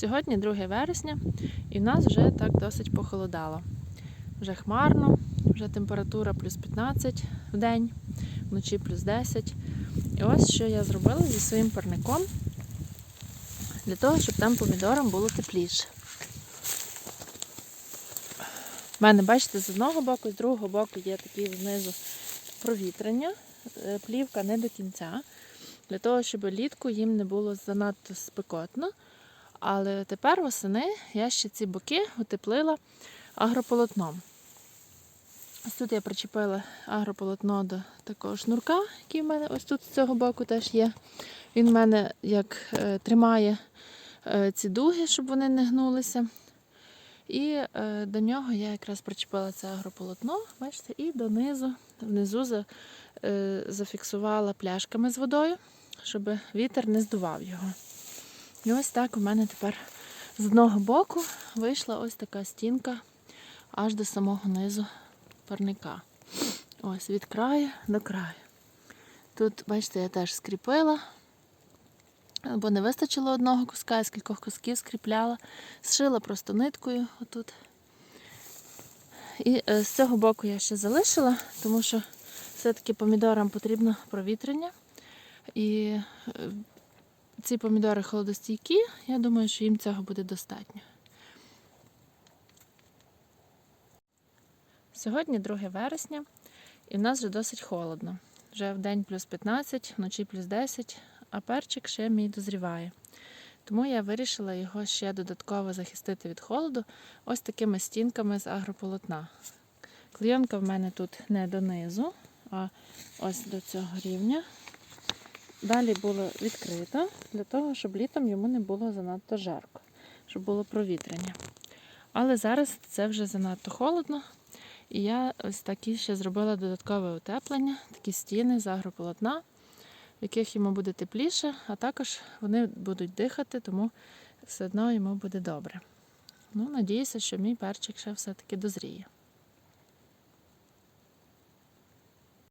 Сьогодні 2 вересня, і в нас вже так досить похолодало. Вже хмарно, вже температура плюс 15 в день, вночі плюс 10. І ось що я зробила зі своїм парником для того, щоб там помідорам було тепліше. У мене, бачите, з одного боку, з другого боку є такі знизу провітрення, е, плівка не до кінця, для того, щоб літку їм не було занадто спекотно. Але тепер восени я ще ці боки утеплила агрополотном. Ось тут я причепила агрополотно до такого шнурка, який в мене ось тут з цього боку теж є. Він в мене як е, тримає е, ці дуги, щоб вони не гнулися. І е, до нього я якраз причепила це агрополотно, бачите, і донизу, внизу за, е, зафіксувала пляшками з водою, щоб вітер не здував його. І ось так у мене тепер з одного боку вийшла ось така стінка аж до самого низу парника. Ось від краю до краю. Тут, бачите, я теж скріпила, бо не вистачило одного куска, я з кількох кусків скріпляла, зшила просто ниткою отут. І е, з цього боку я ще залишила, тому що все-таки помідорам потрібно провітрення. І е, ці помідори холодостійкі, я думаю, що їм цього буде достатньо. Сьогодні 2 вересня, і в нас вже досить холодно. Вже в день плюс 15, вночі плюс 10, а перчик ще мій дозріває. Тому я вирішила його ще додатково захистити від холоду ось такими стінками з агрополотна. Клейонка в мене тут не донизу, а ось до цього рівня. Далі було відкрито для того, щоб літом йому не було занадто жарко, щоб було провітрення. Але зараз це вже занадто холодно, і я ось такі ще зробила додаткове утеплення, такі стіни з агрополотна, в яких йому буде тепліше, а також вони будуть дихати, тому все одно йому буде добре. Ну, Надіюся, що мій перчик ще все-таки дозріє.